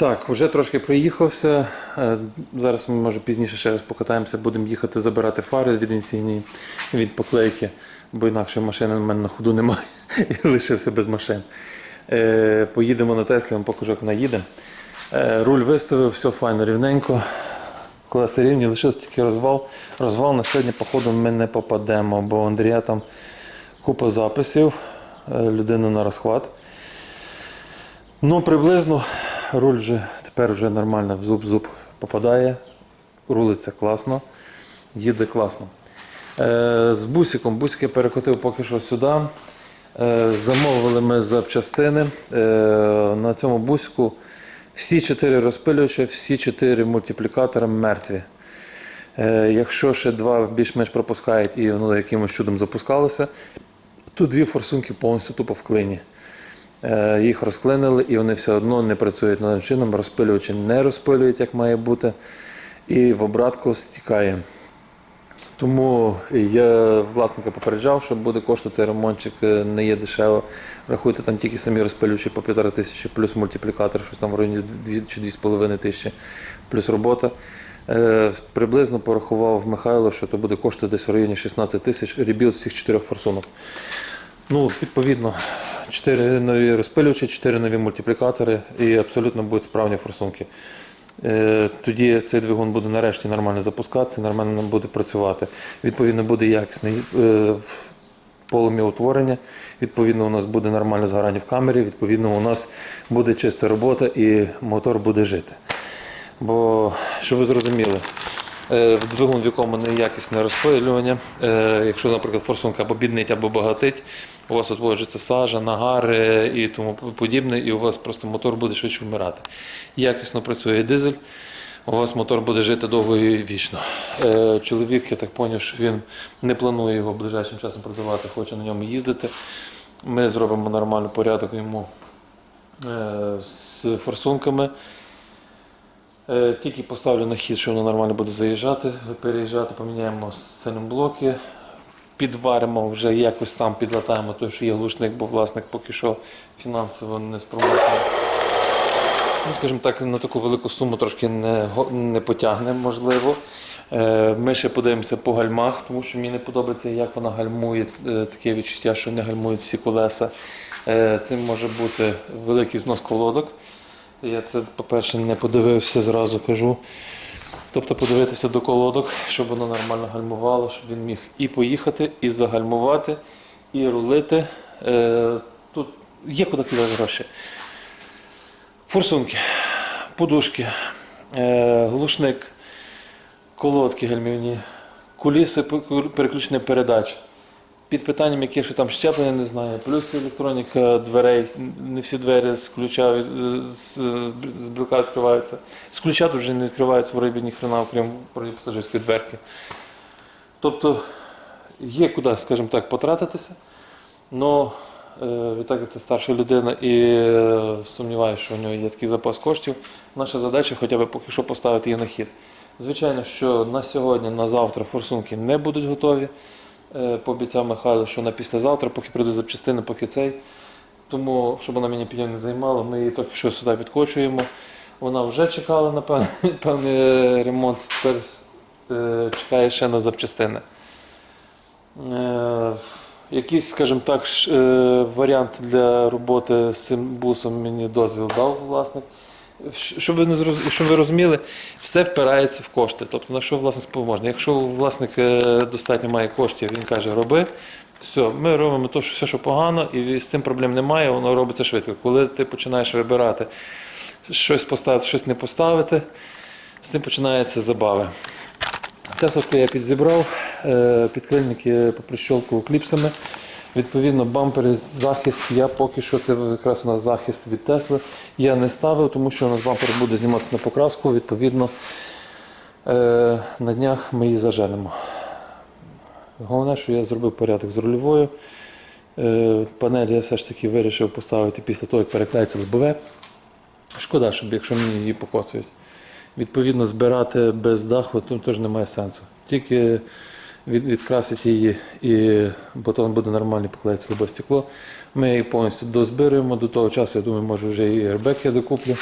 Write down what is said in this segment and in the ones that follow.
Так, вже трошки проїхався. Е, Зараз ми може пізніше ще раз покатаємося, будемо їхати забирати фари від інсійні від поклейки, бо інакше машини в мене на ходу немає. Я лишився без машин. Е, Поїдемо на Теслі, вам покажу, як вона їде. Е, Руль виставив, все файно, рівненько. Колеса рівні, лишився тільки розвал. Розвал на сьогодні, походу, ми не попадемо, бо у Андрія там купа записів, людина на розхват. Ну, приблизно руль вже тепер вже нормально в зуб зуб попадає. Рулиться класно, їде класно. Е, з бусиком. Бусик я перекотив поки що сюди. Е, замовили ми запчастини. Е, на цьому бусику всі чотири розпилювачі, всі чотири мультиплікатори мертві. Е, якщо ще два більш-менш пропускають і воно якимось чудом запускалося, то дві форсунки повністю тупо в клині. Е, Їх розклинили і вони все одно не працюють належним чином, розпилювачі не розпилюють, як має бути, і в обратку стікає. Тому я власника попереджав, що буде коштувати ремонтчик, е, не є дешево. Рахуйте там тільки самі розпилювачі по півтора тисячі, плюс мультиплікатор, щось там в районі 2 чи 2,5 тисячі, плюс робота. Е, приблизно порахував Михайло, що то буде коштувати десь в районі 16 тисяч ребілд всіх чотирьох форсунок. Ну, відповідно, 4 нові розпилювачі, 4 нові мультиплікатори і абсолютно будуть справні форсунки. Е, Тоді цей двигун буде нарешті нормально запускатися, нормально буде працювати. Відповідно, буде якісний е, полум'я утворення. Відповідно, у нас буде нормальне згорання в камері. Відповідно, у нас буде чиста робота і мотор буде жити. Бо, щоб ви зрозуміли, е, двигун, в якому неякісне розпилювання, якщо, наприклад, форсунка або біднить, або багатить, у вас утворюється сажа, нагари і тому подібне, і у вас просто мотор буде швидше вмирати. Якісно працює дизель, у вас мотор буде жити довго і вічно. Е, Чоловік, я так зрозумів, що він не планує його ближайшим часом продавати, хоче на ньому їздити. Ми зробимо нормальний порядок йому е, з форсунками. Е, Тільки поставлю на хід, що воно нормально буде заїжджати, переїжджати, поміняємо сильні блоки, підваримо вже якось там, підлатаємо той, що є глушник, бо власник поки що фінансово не спроможний. Ну, скажімо так, на таку велику суму трошки не, не потягне, можливо. Е, Ми ще подивимося по гальмах, тому що мені не подобається, як вона гальмує. Е, Таке відчуття, що не гальмують всі колеса. Е, Це може бути великий знос колодок. Я це, по-перше, не подивився, зразу кажу. Тобто подивитися до колодок, щоб воно нормально гальмувало, щоб він міг і поїхати, і загальмувати, і рулити. Е, Тут є куди кидати гроші. Форсунки, подушки, е, глушник, колодки гальмівні, куліси переключення передач. Під питанням, яке ще там щеплення, не знаю. Плюс електроніка дверей. Не всі двері з ключа з, з блока відкриваються. З ключа тут вже не відкриваються в рибі ні хрена, окрім пасажирської дверки. Тобто є куди, скажімо так, потратитися. Но е, відтак це старша людина і е, сумніваюся, що у нього є такий запас коштів. Наша задача хоча б поки що поставити її на хід. Звичайно, що на сьогодні, на завтра форсунки не будуть готові. Е, Пообіцяв Михайло, що на післязавтра, поки прийду запчастини, поки цей. Тому, щоб вона мені п'ян не займала, ми її тільки що сюди підкочуємо. Вона вже чекала на певний, ремонт, тепер е, чекає ще на запчастини. Е, Якийсь, скажімо так, варіант для роботи з цим бусом мені дозвіл дав власник. Щоб ви, не щоб ви розуміли, все впирається в кошти. Тобто на що власник спроможний. Якщо власник е, достатньо має коштів, він каже, роби, все, ми робимо те, що все, що погано, і з цим проблем немає, воно робиться швидко. Коли ти починаєш вибирати щось поставити, щось не поставити, з цим починаються забави. Тесовку я підзібрав, е, підклинники поприщолкував кліпсами. Відповідно, бампери, захист, я поки що це якраз у нас захист від Тесли. Я не ставив, тому що у нас бампер буде зніматися на покраску. Відповідно, е, на днях ми її заженемо. Головне, що я зробив порядок з рульовою. Е, Панель я все ж таки вирішив поставити після того, як переклеїться лобове. Шкода, щоб якщо мені її покоцають. Відповідно, збирати без даху тут теж немає сенсу. Тільки від, відкрасити її, і потім буде нормально поклеїться лобове стекло. Ми її повністю дозбираємо. До того часу, я думаю, може вже і airbag я докуплю.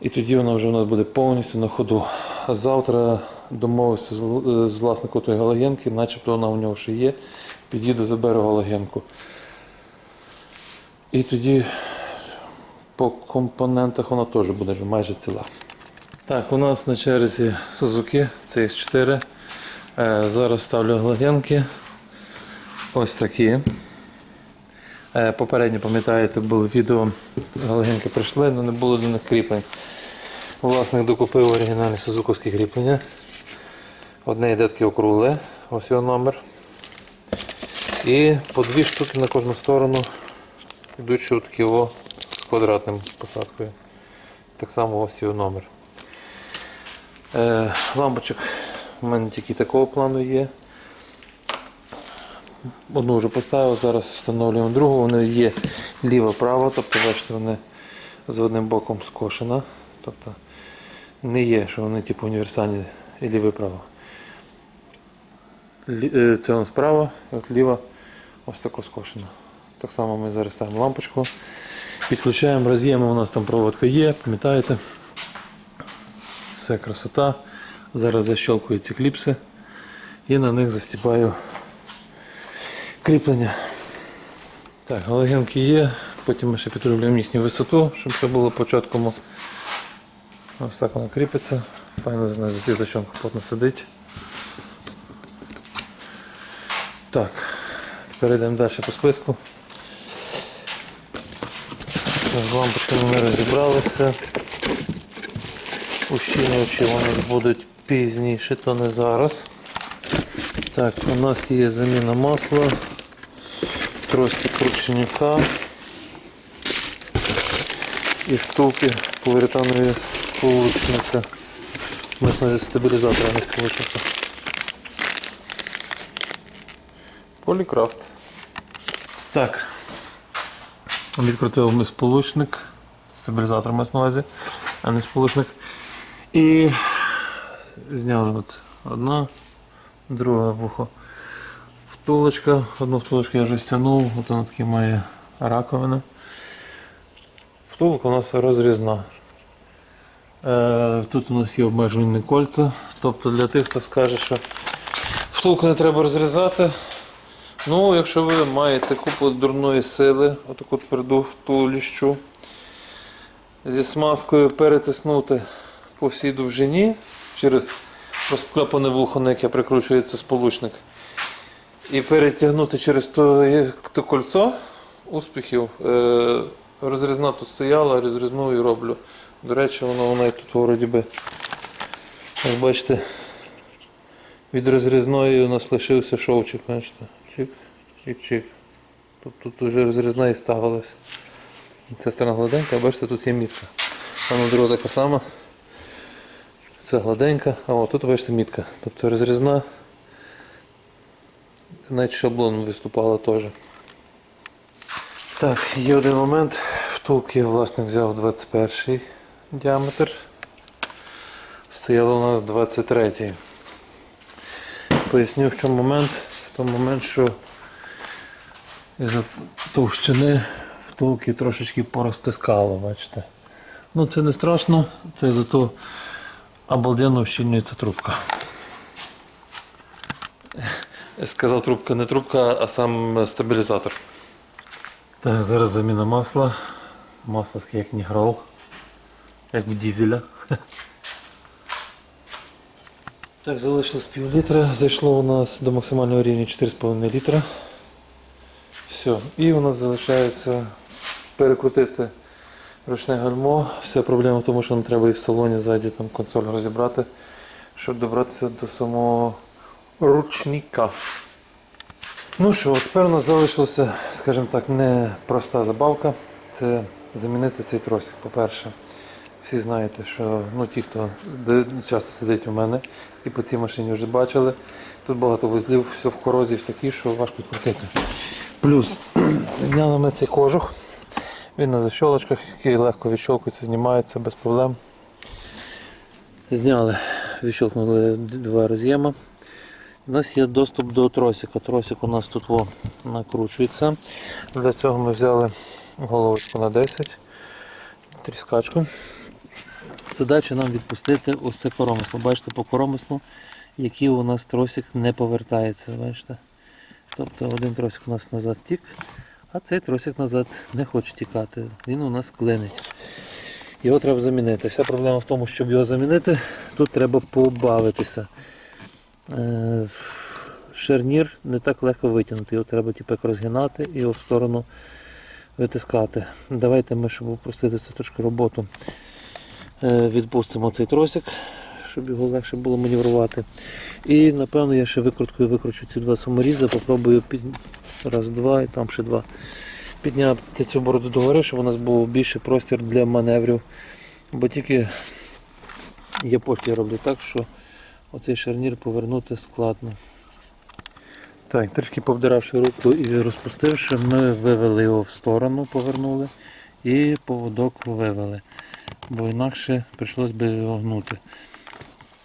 І тоді вона вже у нас буде повністю на ходу. А завтра домовився з, власником тої галогенки, начебто вона у нього ще є. Під'їду, заберу галогенку. І тоді по компонентах вона теж буде майже ціла. Так, у нас на черзі Suzuki CX4. Е, зараз ставлю галогенки. Ось такі. Е, Попередньо, пам'ятаєте, було відео, галогенки прийшли, але не було до них кріплень. Власник докупив оригінальні сузуковські кріплення. Одне йде таке округле, ось його номер. І по дві штуки на кожну сторону йдуть такі о, з квадратним посадкою. Так само ось його номер. Е, лампочок у мене тільки такого плану є. Одну вже поставив, зараз встановлюємо другу. Вони є ліва-права, тобто бачите, вони з одним боком скошена. Тобто не є, що вони типу універсальні і ліве-право. Е, Це нас справа, і от ліва ось тако скошена. Так само ми зараз ставимо лампочку. Підключаємо роз'єми, у нас там проводка є, пам'ятаєте? Все красота. Зараз защелкую ці кліпси і на них застіпаю кріплення. Так, галогенки є, потім ми ще підроблюємо їхню висоту, щоб це було по чіткому. Ось так воно кріпиться. Файно за нею защонка плотно сидить. Так, тепер йдемо далі по списку. З лампочками ми розібралися. Ущільнювачі у нас будуть пізніше, то не зараз. Так, у нас є заміна масла, трості крученика і втулки поліуретанові сполучника. Ми стабілізатора не сполучника. Полікрафт. Так. Відкрутили ми сполучник. Стабілізатор мається на увазі, а не сполучник. І зняли от одна, друге вухо. Втулочка. Одну втулочку я вже стягнув, от вона таки має раковина. Втулка у нас розрізна. Е, тут у нас є обмежувальні кольця. Тобто для тих, хто скаже, що втулку не треба розрізати. Ну, якщо ви маєте купу дурної сили, отаку тверду втуліщу, зі смазкою перетиснути по всій довжині через розкляпане вухо, на яке прикручується сполучник, і перетягнути через то, то кольцо успіхів. Е, розрізна тут стояла, розрізну і роблю. До речі, воно, воно і тут вроді би. Як бачите, від розрізної у нас лишився шовчик, бачите. Чик і чик. Тут, тут вже розрізна і ставилась. Ця сторона гладенька, бачите, тут є мітка. Вона друга така сама. Це гладенька, а от тут бачите мітка. Тобто розрізна. Навіть шаблон виступала теж. Так, є один момент. Втулки власник взяв 21 діаметр. Стояло у нас 23. Поясню в чому момент. В тому момент, що із-за товщини втулки трошечки порозтискало, бачите. Ну це не страшно, це зато обалденно вщільнюється трубка. Я сказав трубка, не трубка, а сам стабілізатор. Так, зараз заміна масла. Масло як нігрол, як в дізеля. Так, залишилось пів літра. Зайшло у нас до максимального рівня 4,5 літра. Все. І у нас залишається перекрутити ручне гальмо. Вся проблема в тому, що нам треба і в салоні ззаді там консоль розібрати, щоб добратися до самого ручника. Ну що, тепер у нас залишилася, скажімо так, не проста забавка. Це замінити цей тросик. По-перше, всі знаєте, що ну, ті, хто часто сидить у мене і по цій машині вже бачили, тут багато вузлів, все в корозів такі, що важко відкрутити. Плюс зняли ми цей кожух. Він на защолочках, який легко відщолкується, знімається без проблем. Зняли, відщолкнули два роз'єма. У нас є доступ до тросика. Тросик у нас тут во, накручується. Для цього ми взяли головочку на 10, тріскачку. задача нам відпустити ось це коромисло. Бачите, по коромислу, який у нас тросик не повертається. Бачите? Тобто один тросик у нас назад тік, а цей тросик назад не хоче тікати. Він у нас клинить. Його треба замінити. Вся проблема в тому, щоб його замінити, тут треба побавитися. Е, Шарнір не так легко витягнути, його треба типу, як розгинати і його в сторону витискати. Давайте ми, щоб упростити цю трошки роботу, е, відпустимо цей тросик, щоб його легше було маневрувати. І напевно я ще викруткою викручу ці два саморізи, попробую під... раз, два і там ще два. Підняти цю бороду догори, щоб у нас був більший простір для маневрів. Бо тільки япошки роблять так, що оцей шарнір повернути складно. Так, трішки повдиравши руку і розпустивши, ми вивели його в сторону, повернули і поводок вивели. Бо інакше прийшлось би його гнути.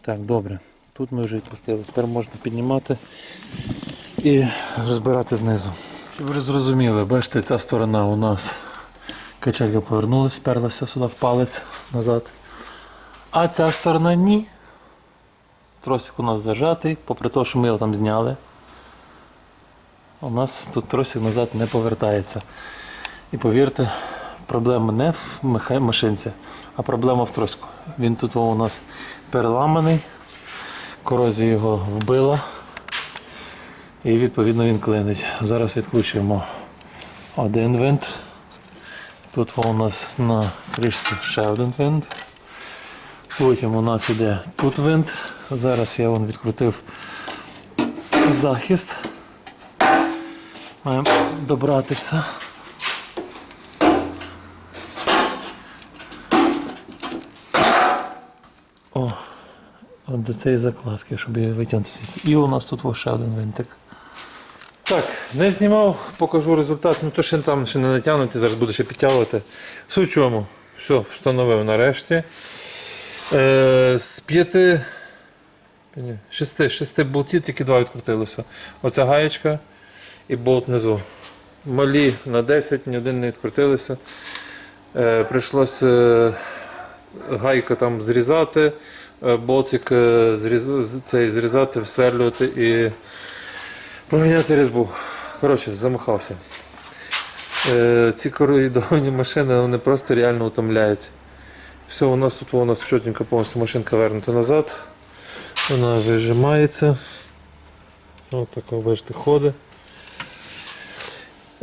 Так, добре. Тут ми вже відпустили. Тепер можна піднімати і розбирати знизу. Щоб ви зрозуміли, бачите, ця сторона у нас качелька повернулась, вперлася сюди в палець назад. А ця сторона ні. Тросик у нас зажатий, попри те, що ми його там зняли. У нас тут тросик назад не повертається. І повірте, проблема не в машинці, а проблема в троску. Він тут у нас переламаний, корозія його вбила. І відповідно він клинить. Зараз відкручуємо один винт. Тут у нас на кришці ще один винт. Потім у нас іде тут винт. Зараз я вон відкрутив захист. Маємо добратися. О, до цієї закладки, щоб її витягнути. І у нас тут ще один винтик. Так, не знімав, покажу результат. Ну то ще там ще не натягнути, зараз буду ще підтягувати. Суть чому? Все, встановив нарешті. Е, з п'яти. Шести, шести болтів, тільки два відкрутилися. Оця гаєчка і болт внизу. Малі на 10, ні один не відкрутилися. Е, прийшлось е, гайку там зрізати, е, болтик е, зріз, цей, зрізати, всверлювати і проганяти різьбу. Коротше, замахався. Е, ці коридорні машини вони просто реально утомляють. Все, у нас тут у нас чотенько повністю машинка вернута назад. Вона вижимається. Ось така, бачите, ходить.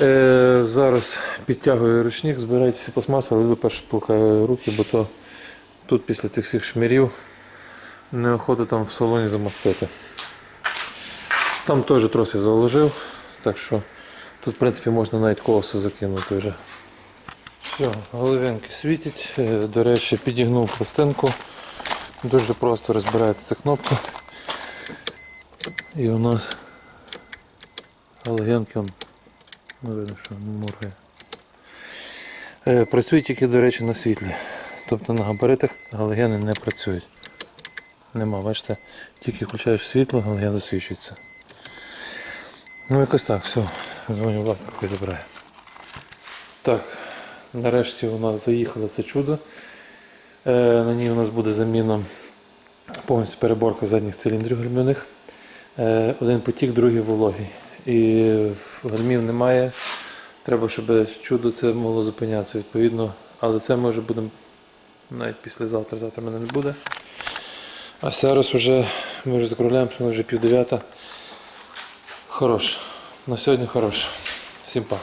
Е, зараз підтягую ручник, збирайтеся пластмаса, але перше плукаю руки, бо то тут після цих всіх шмірів неохота там в салоні замастити. Там теж троси заложив, так що тут в принципі можна навіть колесо закинути вже. Все, головинки світять. Е, До речі, підігнув пластинку. Дуже просто розбирається ця кнопка. І у нас галогенки ну, видно, що моргає. Е, Працює тільки, до речі, на світлі. Тобто на габаритах галогени не працюють. Нема, бачите, тільки включаєш світло, галоген засвічується. Ну якось так, все. Дзвоню власнику, хай забирає. Так, нарешті у нас заїхало це чудо. Е, на ній у нас буде заміна повністю переборка задніх циліндрів гальмівних. Е, один потік, другий вологий. І гальмів немає. Треба, щоб чудо це могло зупинятися відповідно. Але це ми вже будемо навіть післязавтра, завтра мене не буде. А зараз вже ми вже закругляємося, вже пів дев'ята. Хорош. На сьогодні хорош. Всім па.